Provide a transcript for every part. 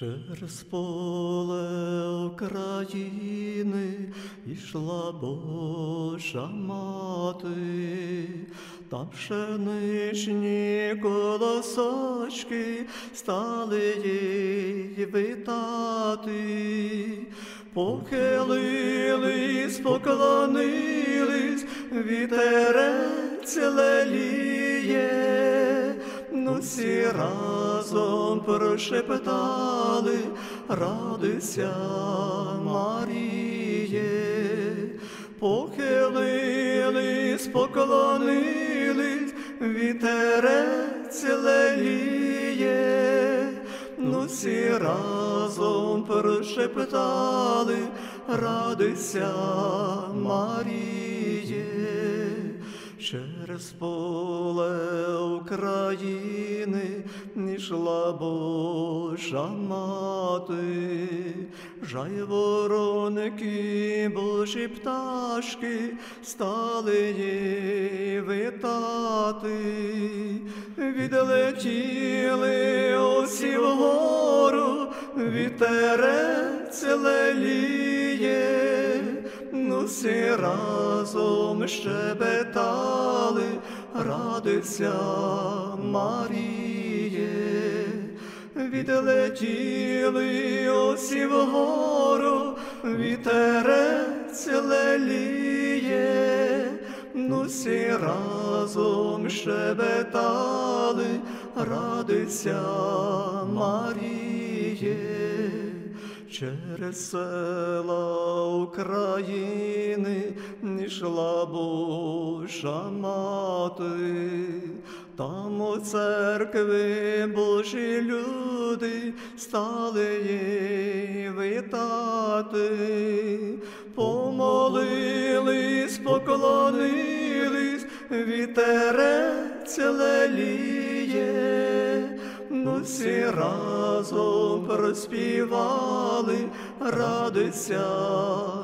Через поле України ішла Божа мати, там пшеничні колосочки стали їй витати, похилились, поклонились, вітерець леліє, ну всі разом прошептали, радуйся, Маріє, похилились, поклонились, вітерець леліє, ну всі разом прошептали, радуйся, Маріє. Через поле України йшла Божа мати, жай вороники, Божі пташки стали їй витати, відлетіли осі вгору, вітерець леліє, всі разом щебетали, радуйся, Маріє, відлетіли осі вгору, вітерець леліє, ну всі разом щебетали, радуйся, Маріє. Через села України йшла Божа мати, там у церкви Божі люди стали їй витати, помолились, поклонились, вітерець леліє. Ну всі разом проспівали, радуйся,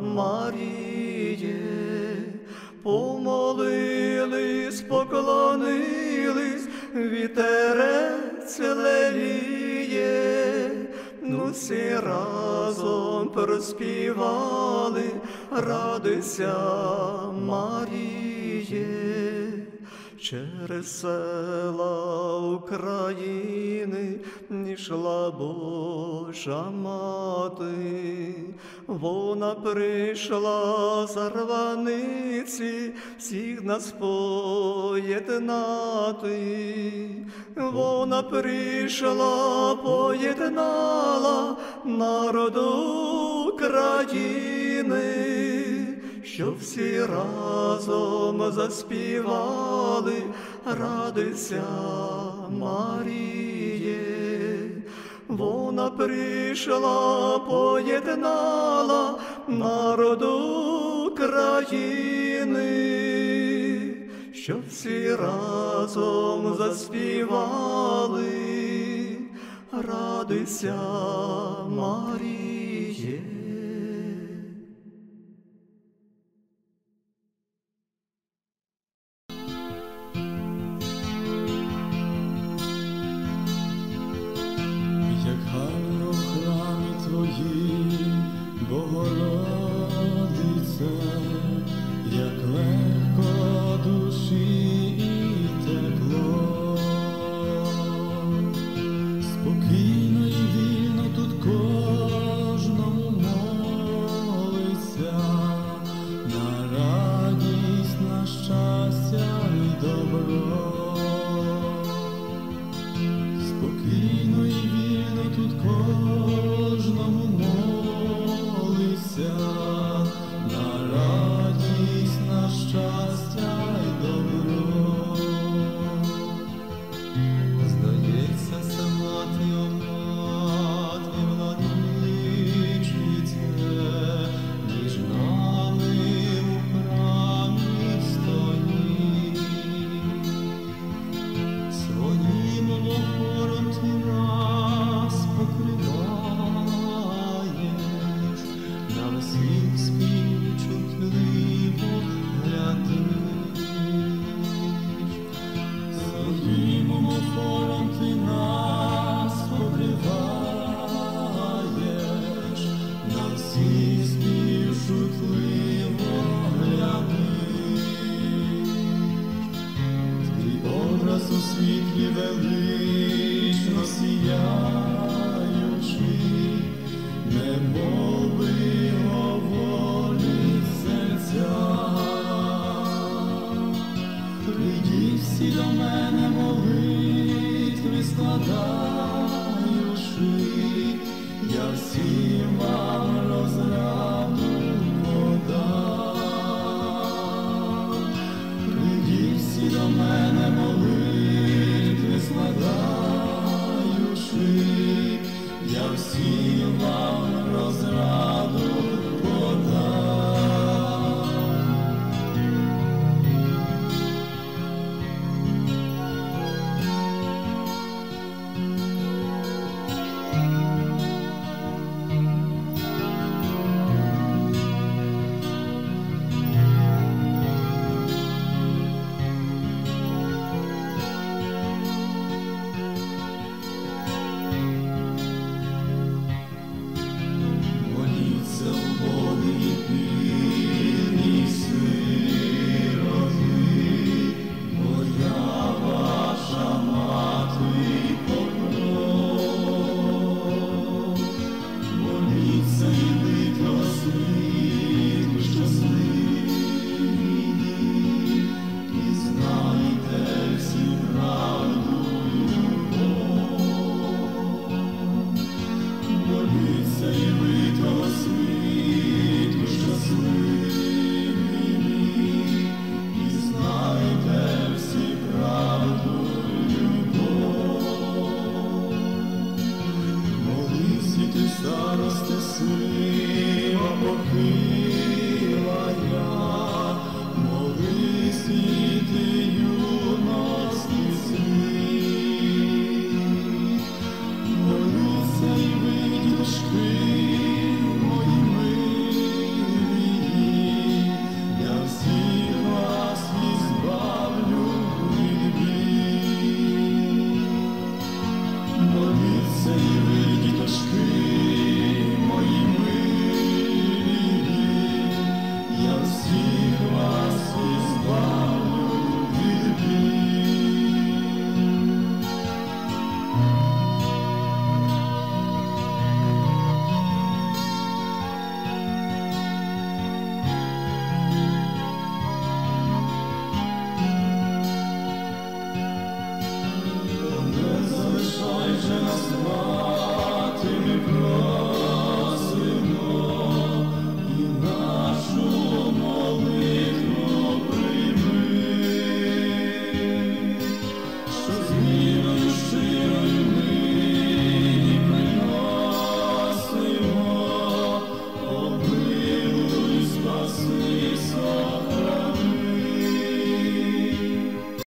Маріє, помолились, поклонились, вітерець леліє, ну всі разом проспівали, радуйся, Маріє. Через села України йшла Божа мати, вона прийшла з рваниці всіх нас поєднати, вона прийшла, поєднала народу країни що всі разом заспівали, радуйся, Маріє, вона прийшла, поєднала народу країни, що всі разом заспівали, радуйся, Маріє. We are the Queen.